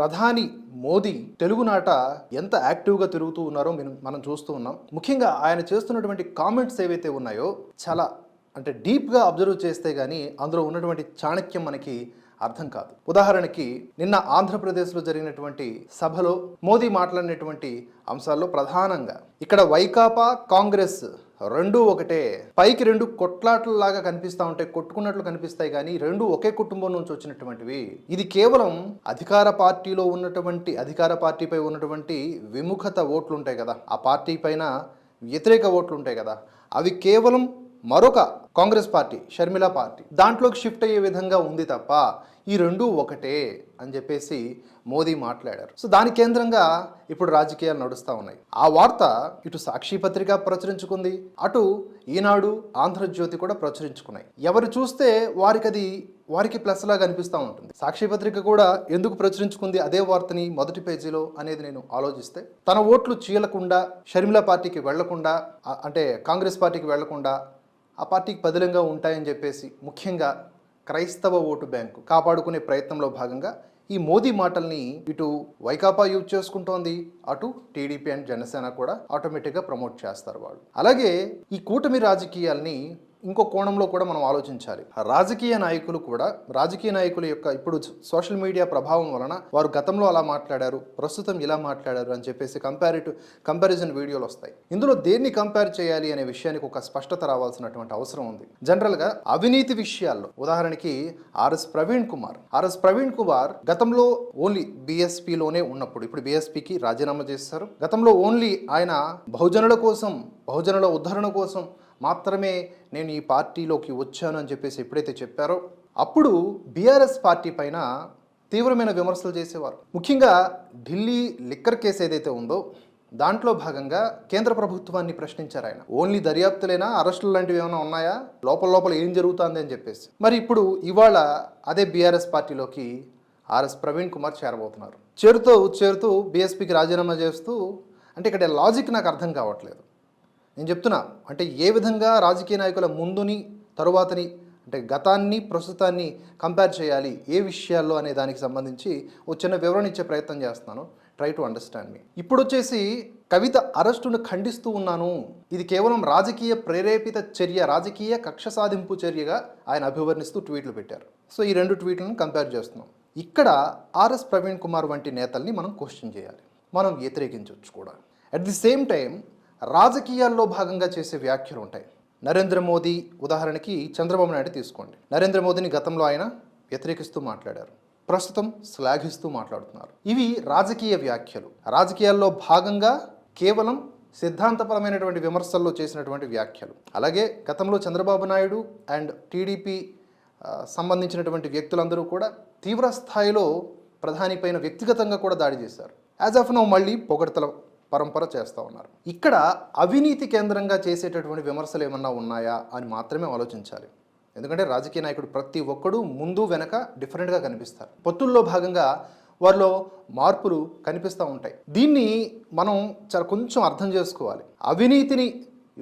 ప్రధాని మోదీ తెలుగునాట ఎంత యాక్టివ్గా తిరుగుతూ ఉన్నారో మనం మనం చూస్తూ ఉన్నాం. ముఖ్యంగా ఆయన చేస్తున్నటువంటి కామెంట్స్ ఏవైతే ఉన్నాయో చాలా అంటే డీప్గా అబ్జర్వ్ చేస్తే కానీ అందులో ఉన్నటువంటి చాణక్యం మనకి అర్థం కాదు. ఉదాహరణకి నిన్న ఆంధ్రప్రదేశ్లో జరిగినటువంటి సభలో మోదీ మాట్లాడినటువంటి అంశాల్లో ప్రధానంగా ఇక్కడ వైకాపా కాంగ్రెస్ రెండు ఒకటే. పైకి రెండు కొట్లాట్లలాగా కనిపిస్తూ ఉంటాయి కొట్టుకున్నట్లు కనిపిస్తాయి కానీ రెండు ఒకే కుటుంబం నుంచి వచ్చినటువంటివి. ఇది కేవలం అధికార పార్టీలో ఉన్నటువంటి అధికార పార్టీపై ఉన్నటువంటి విముఖత ఓట్లు ఉంటాయి కదా. ఆ పార్టీ పైన వ్యతిరేక ఓట్లు ఉంటాయి కదా. అవి కేవలం మరొక కాంగ్రెస్ పార్టీ షర్మిల పార్టీ దాంట్లోకి షిఫ్ట్ అయ్యే విధంగా ఉంది తప్ప ఈ రెండు ఒకటే అని చెప్పేసి మోదీ మాట్లాడారు. సో దాని కేంద్రంగా ఇప్పుడు రాజకీయాలు నడుస్తూ ఉన్నాయి. ఆ వార్త ఇటు సాక్షి పత్రిక ప్రచురించుకుంది అటు ఈనాడు ఆంధ్రజ్యోతి కూడా ప్రచురించుకున్నాయి. ఎవరు చూస్తే వారికి అది వారికి ప్లస్ లాగా అనిపిస్తూ ఉంటుంది. సాక్షి పత్రిక కూడా ఎందుకు ప్రచురించుకుంది అదే వార్తని మొదటి పేజీలో అనేది నేను ఆలోచిస్తే తన ఓట్లు చీలకుండా షర్మిల పార్టీకి వెళ్ళకుండా అంటే కాంగ్రెస్ పార్టీకి వెళ్ళకుండా ఆ పార్టీకి పదిలంగా ఉంటాయని చెప్పేసి ముఖ్యంగా క్రైస్తవ ఓటు బ్యాంకు కాపాడుకునే ప్రయత్నంలో భాగంగా ఈ మోదీ మాటల్ని ఇటు వైకాపా యూజ్ చేసుకుంటోంది అటు టీడీపీ అండ్ జనసేన కూడా ఆటోమేటిక్గా ప్రమోట్ చేస్తారు వాళ్ళు. అలాగే ఈ కూటమి రాజకీయాల్ని ఇంకో కోణంలో కూడా మనం ఆలోచించాలి. రాజకీయ నాయకులు కూడా రాజకీయ నాయకుల యొక్క ఇప్పుడు సోషల్ మీడియా ప్రభావం వలన వారు గతంలో అలా మాట్లాడారు ప్రస్తుతం ఇలా మాట్లాడారు అని చెప్పేసి కంపారిటివ్ కంపారిజన్ వీడియోలు వస్తాయి. ఇందులో దేన్ని కంపేర్ చేయాలి అనే విషయానికి ఒక స్పష్టత రావాల్సినటువంటి అవసరం ఉంది. జనరల్గా అవినీతి విషయాల్లో ఉదాహరణకి R S Praveen Kumar. R S Praveen Kumar గతంలో ఓన్లీ బీఎస్పీలోనే ఉన్నప్పుడు ఇప్పుడు బీఎస్పీకి రాజీనామా చేస్తారు. గతంలో ఓన్లీ ఆయన బహుజనుల కోసం బహుజనుల ఉద్ధరణ కోసం మాత్రమే నేను ఈ పార్టీలోకి వచ్చాను అని చెప్పేసి ఎప్పుడైతే చెప్పారో అప్పుడు బీఆర్ఎస్ పార్టీ పైన తీవ్రమైన విమర్శలు చేసేవారు. ముఖ్యంగా ఢిల్లీ లిక్కర్ కేసు ఏదైతే ఉందో దాంట్లో భాగంగా కేంద్ర ప్రభుత్వాన్ని ప్రశ్నించారు ఆయన. ఓన్లీ దర్యాప్తులైనా? అరెస్టులు లాంటివి ఏమైనా ఉన్నాయా? లోపల లోపల ఏం జరుగుతుంది అని చెప్పేసి. మరి ఇప్పుడు ఇవాళ అదే బీఆర్ఎస్ పార్టీలోకి ఆర్ఎస్ ప్రవీణ్ కుమార్ చేరబోతున్నారు. చేరుతూ చేరుతూ బీఎస్పీకి రాజీనామా చేస్తూ అంటే ఇక్కడ లాజిక్ నాకు అర్థం కావట్లేదు. నేను చెప్తున్నా అంటే ఏ విధంగా రాజకీయ నాయకుల ముందుని తరువాతని అంటే గతాన్ని ప్రస్తుతాన్ని కంపేర్ చేయాలి ఏ విషయాల్లో అనే దానికి సంబంధించి ఓ చిన్న వివరణ ఇచ్చే ప్రయత్నం చేస్తున్నాను. ట్రై టు అండర్స్టాండ్ మీ ఇప్పుడు వచ్చేసి కవిత అరెస్టును ఖండిస్తూ ఉన్నాను. ఇది కేవలం రాజకీయ ప్రేరేపిత చర్య రాజకీయ కక్ష సాధింపు చర్యగా ఆయన అభివర్ణిస్తూ ట్వీట్లు పెట్టారు. సో ఈ రెండు ట్వీట్లను కంపేర్ చేస్తున్నాం. ఇక్కడ ఆర్ఎస్ ప్రవీణ్ కుమార్ వంటి నేతల్ని మనం క్వశ్చన్ చేయాలి. మనం వ్యతిరేకించవచ్చు కూడా. అట్ ది సేమ్ టైం రాజకీయాల్లో భాగంగా చేసే వ్యాఖ్యలు ఉంటాయి. నరేంద్ర మోదీ ఉదాహరణకి చంద్రబాబు నాయుడు తీసుకోండి. నరేంద్ర మోదీని గతంలో ఆయన వ్యతిరేకిస్తూ మాట్లాడారు. ప్రస్తుతం శ్లాఘిస్తూ మాట్లాడుతున్నారు. ఇవి రాజకీయ వ్యాఖ్యలు. రాజకీయాల్లో భాగంగా కేవలం సిద్ధాంతపరమైనటువంటి విమర్శల్లో చేసినటువంటి వ్యాఖ్యలు. అలాగే గతంలో చంద్రబాబు నాయుడు అండ్ టీడీపీ సంబంధించినటువంటి వ్యక్తులందరూ కూడా తీవ్ర స్థాయిలో ప్రధాని పైన వ్యక్తిగతంగా కూడా దాడి చేశారు. యాజ్ ఆఫ్ నౌ మళ్ళీ పొగడతల. పరంపర చేస్తూ ఉన్నారు. ఇక్కడ అవినీతి కేంద్రంగా చేసేటటువంటి విమర్శలు ఏమన్నా ఉన్నాయా అని మాత్రమే ఆలోచించాలి. ఎందుకంటే రాజకీయ నాయకుడు ప్రతి ఒక్కడు ముందు వెనక డిఫరెంట్గా కనిపిస్తారు. పొత్తుల్లో భాగంగా వారిలో మార్పులు కనిపిస్తూ ఉంటాయి. దీన్ని మనం చాలా కొంచెం అర్థం చేసుకోవాలి. అవినీతిని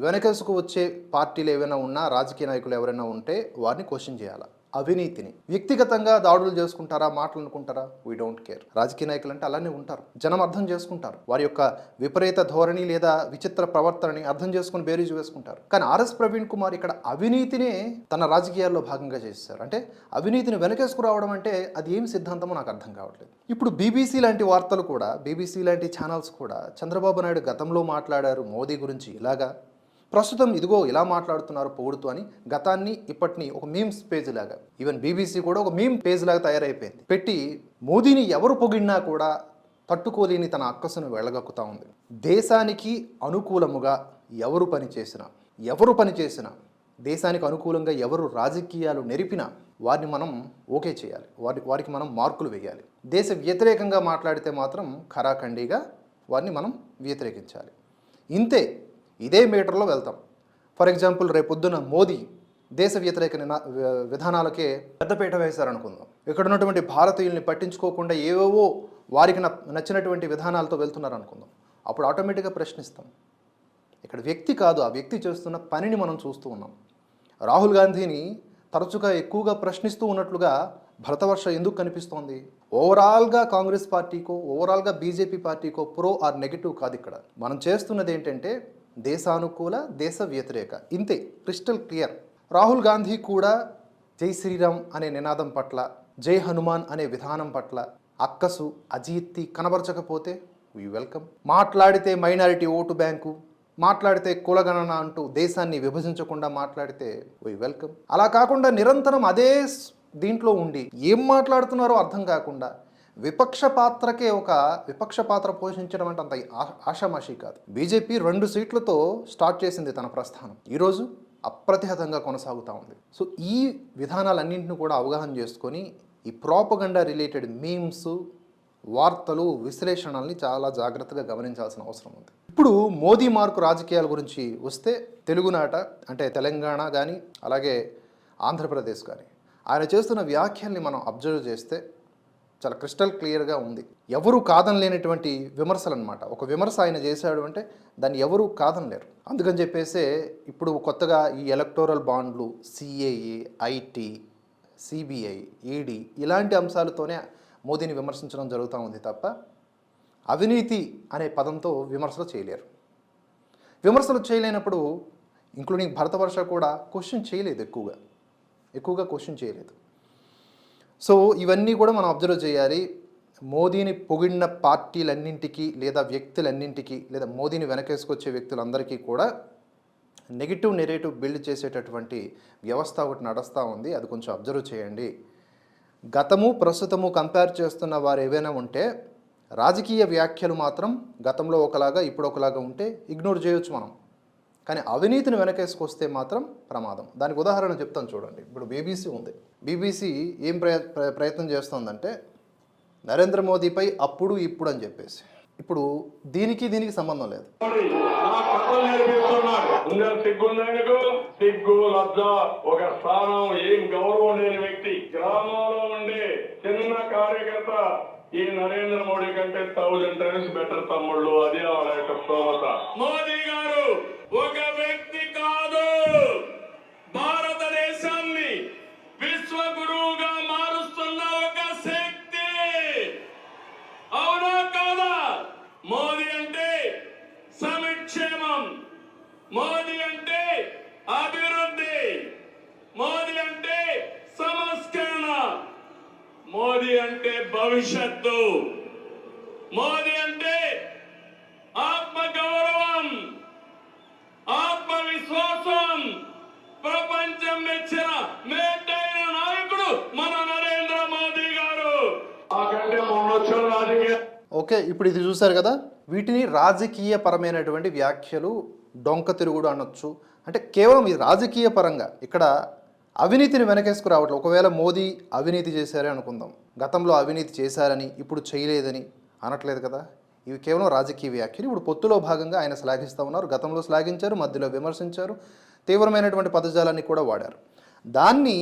వెనకేసుకు వచ్చే పార్టీలు ఏవైనా ఉన్నా రాజకీయ నాయకులు ఎవరైనా ఉంటే వారిని క్వశ్చన్ చేయాలి? అవినీతిని. వ్యక్తిగతంగా దాడులు చేసుకుంటారా మాటలు అనుకుంటారా? వీ డోంట్ కేర్ రాజకీయ నాయకులు అంటే అలానే ఉంటారు. జనం అర్థం చేసుకుంటారు. వారి యొక్క విపరీత ధోరణి లేదా విచిత్ర ప్రవర్తనని అర్థం చేసుకుని బేరీజు వేసుకుంటారు. కానీ ఆర్ఎస్ ప్రవీణ్ కుమార్ ఇక్కడ అవినీతినే తన రాజకీయాల్లో భాగంగా చేశారు అంటే అవినీతిని వెనకేసుకురావడం అంటే అది ఏం సిద్ధాంతమో నాకు అర్థం కావట్లేదు. ఇప్పుడు బీబీసీ లాంటి వార్తలు కూడా బీబీసీ లాంటి ఛానల్స్ కూడా చంద్రబాబు నాయుడు గతంలో మాట్లాడారు మోదీ గురించి ఇలాగా. ప్రస్తుతం ఇదిగో ఇలా మాట్లాడుతున్నారు పొగుడుతూ అని గతాన్ని ఇప్పటిని ఒక మీమ్స్ పేజ్ లాగా ఈవెన్ బీబీసీ కూడా ఒక మీమ్ పేజ్ లాగా తయారైపోయింది. పెట్టి మోదీని ఎవరు పొగిడినా కూడా తట్టుకోలేని తన అక్కసును వెళ్ళగక్కుతా ఉంది. దేశానికి అనుకూలముగా ఎవరు పనిచేసినా ఎవరు పనిచేసినా దేశానికి అనుకూలంగా ఎవరు రాజకీయాలు నెరిపినా వారిని మనం ఓకే చేయాలి. వారి వారికి మనం మార్కులు వేయాలి. దేశ వ్యతిరేకంగా మాట్లాడితే మాత్రం ఖరాఖండిగా వారిని మనం వ్యతిరేకించాలి. ఇంతే ఇదే మీటర్లో వెళ్తాం. ఫర్ ఎగ్జాంపుల్ రేపొద్దున మోదీ దేశ వ్యతిరేక నినా- విధానాలకే పెద్దపీట వేశారనుకుందాం. ఇక్కడ ఉన్నటువంటి భారతీయుల్ని పట్టించుకోకుండా ఏవేవో వారికి నచ్చినటువంటి విధానాలతో వెళ్తున్నారు అనుకుందాం అప్పుడు ఆటోమేటిక్గా ప్రశ్నిస్తాం. ఇక్కడ వ్యక్తి కాదు ఆ వ్యక్తి చేస్తున్న పనిని మనం చూస్తూ ఉన్నాం. రాహుల్ గాంధీని తరచుగా ఎక్కువగా ప్రశ్నిస్తూ ఉన్నట్లుగా భరతవర్ష ఎందుకు కనిపిస్తోంది? ఓవరాల్గా కాంగ్రెస్ పార్టీకో ఓవరాల్గా బీజేపీ పార్టీకో ప్రో ఆర్ నెగిటివ్ కాదు ఇక్కడ. మనం చేస్తున్నది ఏంటంటే దేశానుకూల దేశ వ్యతిరేక ఇంతే క్రిస్టల్ క్లియర్. రాహుల్ గాంధీ కూడా జై శ్రీరామ్ అనే నినాదం పట్ల జై హనుమాన్ అనే విధానం పట్ల అక్కసు అజీత్తి కనబరచకపోతే వీ వెల్కమ్ మాట్లాడితే మైనారిటీ ఓటు బ్యాంకు మాట్లాడితే కులగణన అంటూ దేశాన్ని విభజించకుండా మాట్లాడితే వీ వెల్కమ్ అలా కాకుండా నిరంతరం అదే దీంట్లో ఉండి ఏం మాట్లాడుతున్నారో అర్థం కాకుండా విపక్ష పాత్రకే ఒక విపక్ష పాత్ర పోషించడం అంటే అంత ఆ- ఆషామాషి కాదు. బీజేపీ రెండు సీట్లతో స్టార్ట్ చేసింది తన ప్రస్థానం. ఈరోజు అప్రతిహతంగా కొనసాగుతూ ఉంది. సో ఈ విధానాలన్నింటిని కూడా అవగాహన చేసుకొని ఈ ప్రాపగండా రిలేటెడ్ మీమ్స్ వార్తలు విశ్లేషణల్ని చాలా జాగ్రత్తగా గమనించాల్సిన అవసరం ఉంది. ఇప్పుడు మోదీ మార్కు రాజకీయాల గురించి వస్తే తెలుగునాట అంటే తెలంగాణ కానీ అలాగే ఆంధ్రప్రదేశ్ కానీ ఆయన చేస్తున్న వ్యాఖ్యల్ని మనం అబ్జర్వ్ చేస్తే చాలా క్రిస్టల్ క్లియర్గా ఉంది. ఎవరు కాదనలేనటువంటి విమర్శలు అనమాట ఒక విమర్శ ఆయన చేశాడు అంటే దాన్ని ఎవరు కాదనలేరు. అందుకని చెప్పేసే ఇప్పుడు కొత్తగా ఈ ఎలక్టోరల్ బాండ్లు సిఏఏ ఐటీ సిబిఐ ఈడీ ఇలాంటి అంశాలతోనే మోదీని విమర్శించడం జరుగుతూ ఉంది తప్ప అవినీతి అనే పదంతో విమర్శలు చేయలేరు. విమర్శలు చేయలేనప్పుడు ఇంక్లూడింగ్ భరతవర్ష కూడా క్వశ్చన్ చేయలేదు ఎక్కువగా. ఎక్కువగా క్వశ్చన్ చేయలేదు. సో ఇవన్నీ కూడా మనం అబ్జర్వ్ చేయాలి. మోదీని పొగిడిన పార్టీలన్నింటికి లేదా వ్యక్తులన్నింటికి లేదా మోదీని వెనకేసుకొచ్చే వ్యక్తులందరికీ కూడా నెగిటివ్ నెరేటివ్ బిల్డ్ చేసేటటువంటి వ్యవస్థ ఒకటి నడుస్తూ ఉంది. అది కొంచెం అబ్జర్వ్ చేయండి. గతము ప్రస్తుతము కంపేర్ చేస్తున్న వారు ఏవైనా ఉంటే రాజకీయ వ్యాఖ్యలు మాత్రం గతంలో ఒకలాగా ఇప్పుడు ఒకలాగా ఉంటే ఇగ్నోర్ చేయొచ్చు మనం. కానీ అవినీతిని వెనకేసుకొస్తే మాత్రం ప్రమాదం. దానికి ఉదాహరణ చెప్తాను చూడండి. ఇప్పుడు బీబీసీ ఉంది. బీబీసీ ఏం ప్రయ ప్ర- ప్రయత్నం చేస్తోందంటే నరేంద్ర మోదీపై అప్పుడు ఇప్పుడు అని చెప్పేసి. ఇప్పుడు దీనికి దీనికి సంబంధం లేదు. సిగ్గు లజ్జ ఒక స్థానం ఏం గౌరవం లేని వ్యక్తి. గ్రామంలో ఉండే చిన్న కార్యకర్త ఈ నరేంద్ర మోడీ కంటే థౌజండ్ టైమ్స్ బెటర్ తమ్ముళ్ళు అదే వాళ్ళ యొక్క స్తోమత. మోదీ గారు ఒక వ్యక్తి కాదు భారతదేశాన్ని విశ్వ గురువుగా మారుస్తున్న ఒక శక్తి అవునా కాదా మోదీ అంటే సమిక్షేమం మోదీ అంటే అభివృద్ధి మోదీ అంటే సంస్కరణ మోదీ అంటే భవిష్యత్తు మోదీ అంటే ఆత్మ గౌరవం ఆత్మవిశ్వాసం ప్రపంచం మెచ్చిన మేటైన నాయకుడు మన నరేంద్ర మోదీ గారు ఆ కంటే మొన్న వచ్చిన రాజకీయ ఓకే ఇప్పుడు ఇది చూశారు కదా వీటిని రాజకీయ పరమైనటువంటి వ్యాఖ్యలు డొంక తిరుగుడు అనొచ్చు. అంటే కేవలం ఇది రాజకీయ పరంగా ఇక్కడ అవినీతిని వెనకేసుకు రావట్లేదు ఒకవేళ మోదీ అవినీతి చేశారే అనుకుందాం గతంలో అవినీతి చేశారని ఇప్పుడు చేయలేదని అనట్లేదు కదా. ఇవి కేవలం రాజకీయ వ్యాఖ్యలు. ఇప్పుడు పొత్తులో భాగంగా ఆయన శ్లాఘిస్తూ ఉన్నారు. గతంలో శ్లాఘించారు మధ్యలో విమర్శించారు తీవ్రమైనటువంటి పదజాలాన్ని కూడా వాడారు. దాన్ని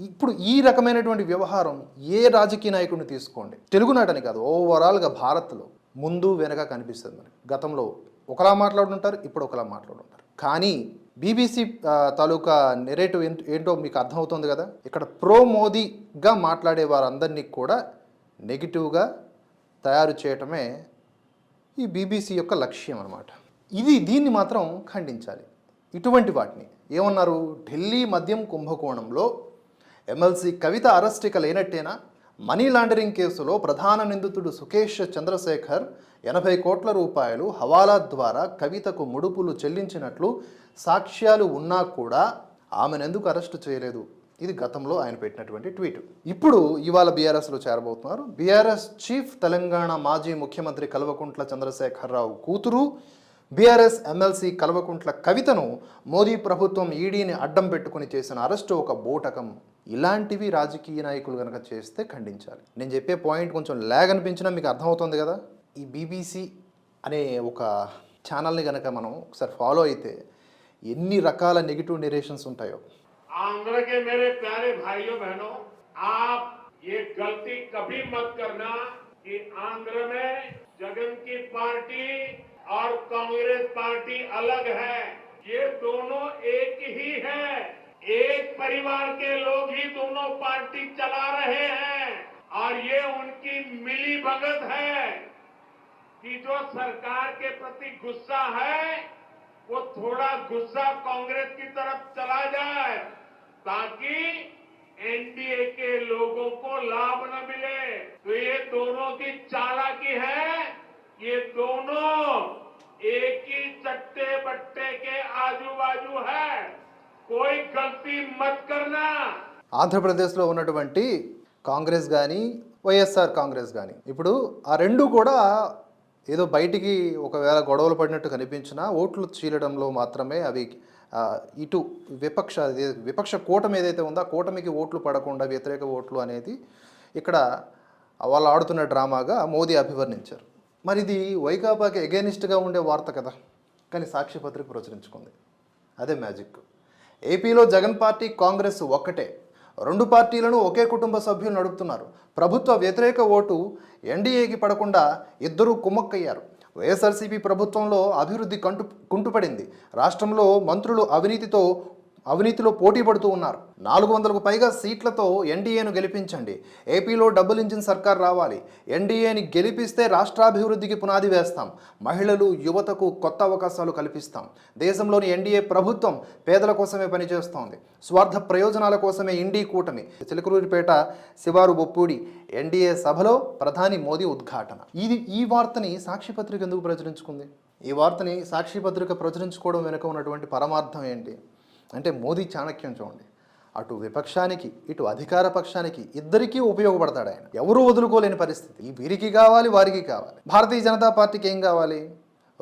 ఇప్పుడు ఈ రకమైనటువంటి వ్యవహారం ఏ రాజకీయ నాయకుడిని తీసుకోండి? తెలుగునాటని కాదు ఓవరాల్గా భారత్లో ముందు వెనక కనిపిస్తుంది మనకి గతంలో ఒకలా మాట్లాడుంటారు ఇప్పుడు ఒకలా మాట్లాడుంటారు. కానీ బీబీసీ తాలూకా నెరేటివ్ ఏంటో మీకు అర్థమవుతుంది కదా? ఇక్కడ ప్రో మోదీగా మాట్లాడే వారందరినీ కూడా నెగిటివ్గా తయారు చేయటమే ఈ బీబీసీ యొక్క లక్ష్యం అనమాట ఇది దీన్ని మాత్రం ఖండించాలి. ఇటువంటి వాటిని ఏమన్నారు? ఢిల్లీ మద్యం కుంభకోణంలో ఎమ్మెల్సీ కవిత అరెస్ట్ ఇక లేనట్టేనా? మనీ లాండరింగ్ కేసులో ప్రధాన నిందితుడు సుకేష్ చంద్రశేఖర్ ఎనభై కోట్ల రూపాయలు హవాలా ద్వారా కవితకు ముడుపులు చెల్లించినట్లు సాక్ష్యాలు ఉన్నా కూడా ఆమెనెందుకు అరెస్టు చేయలేదు? ఇది గతంలో ఆయన పెట్టినటువంటి ట్వీట్. ఇప్పుడు ఇవాళ బీఆర్ఎస్లో చేరబోతున్నారు. బీఆర్ఎస్ చీఫ్ తెలంగాణ మాజీ ముఖ్యమంత్రి కల్వకుంట్ల చంద్రశేఖరరావు కూతురు బీఆర్ఎస్ ఎమ్మెల్సీ కల్వకుంట్ల కవితను మోదీ ప్రభుత్వం ఈడీని అడ్డం పెట్టుకుని చేసిన అరెస్టు ఒక బోటకం ఇలాంటివి రాజకీయ నాయకులు కనుక చేస్తే ఖండించాలి నేను చెప్పే పాయింట్ కొంచెం లాగ్ అనిపించినా మీకు అర్థమవుతుంది కదా ఈ బీబీసీ అనే ఒక ఛానల్ని కనుక మనం ఒకసారి ఫాలో అయితే ఎన్ని రకాల నెగిటివ్ నెరేషన్స్ ఉంటాయో आंध्र के मेरे प्यारे भाइयों बहनों आप ये गलती कभी मत करना कि आंध्र में जगन की पार्टी और कांग्रेस पार्टी अलग है। ये दोनों एक ही है। एक परिवार के लोग ही दोनों पार्टी चला रहे हैं। और ये उनकी मिली भगत है कि जो सरकार के प्रति गुस्सा है, वो थोड़ा गुस्सा कांग्रेस की तरफ़ चला जाए, ताकि एनडीए के लोगों को लाभ न मिले। तो ये दोनों की चालाकी है। ये दोनों एक ही चट्टे बट्टे के आजू बाजू है कोई गलती मत करना ఆంధ్రప్రదేశ్లో ఉన్నటువంటి కాంగ్రెస్ కానీ వైఎస్ఆర్ కాంగ్రెస్ కానీ ఇప్పుడు ఆ రెండు కూడా ఏదో బయటికి ఒకవేళ గొడవలు పడినట్టు కనిపించినా ఓట్లు చీలడంలో మాత్రమే అవి ఆ, ఇటు విపక్ష అదే విపక్ష కూటమి ఏదైతే ఉందో ఆ కూటమికి ఓట్లు పడకుండా వ్యతిరేక ఓట్లు అనేది ఇక్కడ వాళ్ళు ఆడుతున్న డ్రామాగా మోదీ అభివర్ణించారు మరి ఇది వైకాపాకి ఎగెనిస్ట్గా ఉండే వార్త కదా. కానీ సాక్షి పత్రిక ప్రచురించుకుంది. అదే మ్యాజిక్ ఏపీలో జగన్ పార్టీ కాంగ్రెస్ ఒక్కటే. రెండు పార్టీలను ఒకే కుటుంబ సభ్యులు నడుపుతున్నారు. ప్రభుత్వ వ్యతిరేక ఓటు ఎన్డీఏకి పడకుండా ఇద్దరూ కుమ్మక్కయ్యారు. వైఎస్ఆర్సీపీ ప్రభుత్వంలో అభివృద్ధి కంటు కుంటుపడింది. రాష్ట్రంలో మంత్రులు అవినీతితో అవినీతిలో పోటీ పడుతూ ఉన్నారు. నాలుగు వందలకు పైగా సీట్లతో ఎన్డీఏను గెలిపించండి. ఏపీలో డబుల్ ఇంజిన్ సర్కార్ రావాలి. ఎన్డీఏని గెలిపిస్తే రాష్ట్రాభివృద్ధికి పునాది వేస్తాం. మహిళలు యువతకు కొత్త అవకాశాలు కల్పిస్తాం. దేశంలోని ఎన్డీఏ ప్రభుత్వం పేదల కోసమే పనిచేస్తోంది. స్వార్థ ప్రయోజనాల కోసమే ఇండీ కూటమి. చిలకలూరిపేట శివారు బొప్పూడి ఎన్డీఏ సభలో ప్రధాని మోదీ ఉద్ఘాటన. ఇది ఈ వార్తని సాక్షిపత్రిక ఎందుకు ప్రచురించుకుంది? ఈ వార్తని సాక్షిపత్రిక ప్రచురించుకోవడం వెనుక ఉన్నటువంటి పరమార్థం ఏంటి? అంటే మోదీ చాణక్యం చూడండి. అటు విపక్షానికి ఇటు అధికార పక్షానికి ఇద్దరికీ ఉపయోగపడతాడు ఆయన. ఎవరూ వదులుకోలేని పరిస్థితి. వీరికి కావాలి వారికి కావాలి. భారతీయ జనతా పార్టీకి ఏం కావాలి?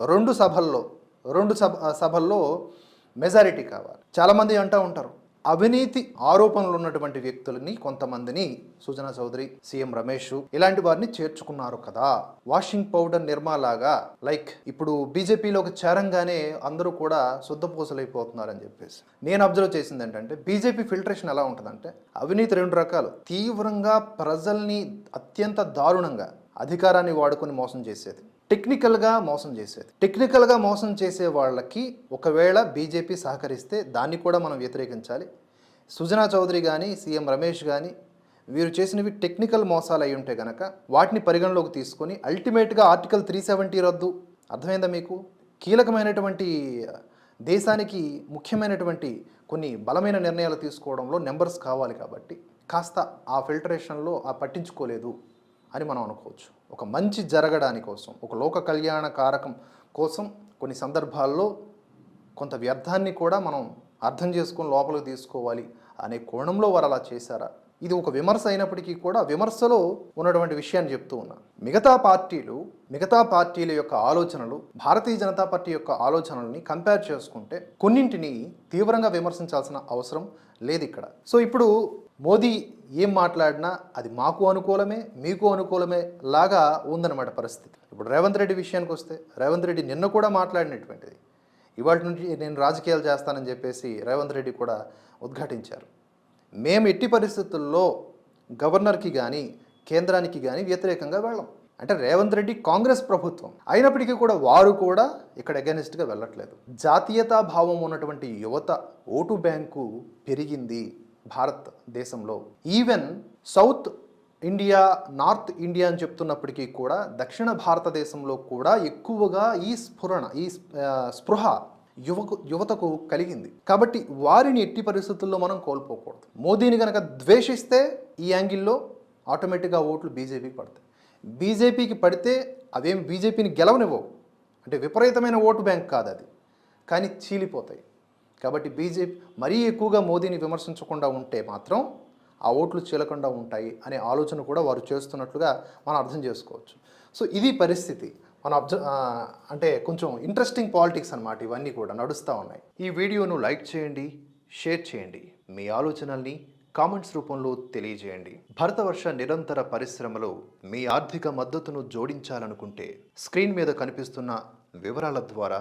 రెండు సభల్లో రెండు సభ సభల్లో మెజారిటీ కావాలి. చాలామంది అంటూ ఉంటారు అవినీతి ఆరోపణలు ఉన్నటువంటి వ్యక్తులని కొంతమందిని సుజనా చౌదరి సీఎం రమేష్ ఇలాంటి వారిని చేర్చుకున్నారు కదా. వాషింగ్ పౌడర్ నిర్మాలాగా లైక్ ఇప్పుడు బీజేపీలోకి చేరంగానే అందరూ కూడా శుద్ధపూసలైపోతున్నారని చెప్పేసి. నేను అబ్జర్వ్ చేసింది ఏంటంటే బీజేపీ ఫిల్టరేషన్ ఎలా ఉంటుందంటే అవినీతి రెండు రకాలు. తీవ్రంగా ప్రజల్ని అత్యంత దారుణంగా అధికారాన్ని వాడుకొని మోసం చేసేది. టెక్నికల్గా మోసం చేసేది. టెక్నికల్గా మోసం చేసే వాళ్ళకి ఒకవేళ బీజేపీ సహకరిస్తే దాన్ని కూడా మనం వ్యతిరేకించాలి. సుజనా చౌదరి కానీ సీఎం రమేష్ కానీ వీరు చేసినవి టెక్నికల్ మోసాలు అయి ఉంటే గనక వాటిని పరిగణలోకి తీసుకొని అల్టిమేట్గా ఆర్టికల్ త్రీ సెవెంటీ రద్దు అర్థమైందా మీకు? కీలకమైనటువంటి దేశానికి ముఖ్యమైనటువంటి కొన్ని బలమైన నిర్ణయాలు తీసుకోవడంలో నెంబర్స్ కావాలి కాబట్టి కాస్త ఆ ఫిల్టరేషన్లో ఆ పట్టించుకోలేదు అని మనం అనుకోవచ్చు. ఒక మంచి జరగడాని కోసం ఒక లోక కళ్యాణ కారకం కోసం కొన్ని సందర్భాల్లో కొంత వ్యర్థాన్ని కూడా మనం అర్థం చేసుకొని లోపలికి తీసుకోవాలి అనే కోణంలో వారు అలా చేశారా? ఇది ఒక విమర్శ అయినప్పటికీ కూడా విమర్శలో ఉన్నటువంటి విషయాన్ని చెప్తూ ఉన్నా. మిగతా పార్టీలు మిగతా పార్టీల యొక్క ఆలోచనలు భారతీయ జనతా పార్టీ యొక్క ఆలోచనల్ని కంపేర్ చేసుకుంటే కొన్నింటిని తీవ్రంగా విమర్శించాల్సిన అవసరం లేదు ఇక్కడ. సో ఇప్పుడు మోదీ ఏం మాట్లాడినా అది మాకు అనుకూలమే మీకు అనుకూలమే లాగా ఉందన్నమాట పరిస్థితి. ఇప్పుడు రేవంత్ రెడ్డి విషయానికి వస్తే రేవంత్ రెడ్డి నిన్న కూడా మాట్లాడినటువంటిది. ఇవాళ నుంచి నేను రాజకీయాలు చేస్తానని చెప్పేసి రేవంత్ రెడ్డి కూడా ఉద్ఘాటించారు. మేము ఎట్టి పరిస్థితుల్లో గవర్నర్కి కానీ కేంద్రానికి కానీ వ్యతిరేకంగా వెళ్ళం. అంటే రేవంత్ రెడ్డి కాంగ్రెస్ ప్రభుత్వం. అయినప్పటికీ కూడా వారు కూడా ఇక్కడ అగెనిస్ట్గా వెళ్ళట్లేదు. జాతీయతా భావం ఉన్నటువంటి యువత ఓటు బ్యాంకు పెరిగింది. భారత్ దేశంలో. Even south India north India అని చెప్తున్నప్పటికీ కూడా దక్షిణ భారతదేశంలో కూడా ఎక్కువగా ఈ స్ఫురణ ఈ స్పృహ యువకు యువతకు కలిగింది. కాబట్టి వారిని ఎట్టి పరిస్థితుల్లో మనం కోల్పోకూడదు. మోదీని కనుక ద్వేషిస్తే ఈ యాంగిల్లో ఆటోమేటిక్గా ఓట్లు బీజేపీకి పడతాయి. బీజేపీకి పడితే అవేం బీజేపీని గెలవనివ్వవు. అంటే విపరీతమైన ఓటు బ్యాంక్ కాదు అది కానీ చీలిపోతాయి. కాబట్టి బీజేపీ మరీ ఎక్కువగా మోదీని విమర్శించకుండా ఉంటే మాత్రం ఆ ఓట్లు చీలకుండా ఉంటాయి అనే ఆలోచన కూడా వారు చేస్తున్నట్లుగా మనం అర్థం చేసుకోవచ్చు. సో ఇది పరిస్థితి. మన అబ్జ అంటే కొంచెం ఇంట్రెస్టింగ్ పాలిటిక్స్ అన్నమాట ఇవన్నీ కూడా నడుస్తూ ఉన్నాయి. ఈ వీడియోను లైక్ చేయండి షేర్ చేయండి. మీ ఆలోచనల్ని కామెంట్స్ రూపంలో తెలియజేయండి. భరతవర్ష నిరంతర పరిశ్రమలో మీ ఆర్థిక మద్దతును జోడించాలనుకుంటే స్క్రీన్ మీద కనిపిస్తున్న వివరాల ద్వారా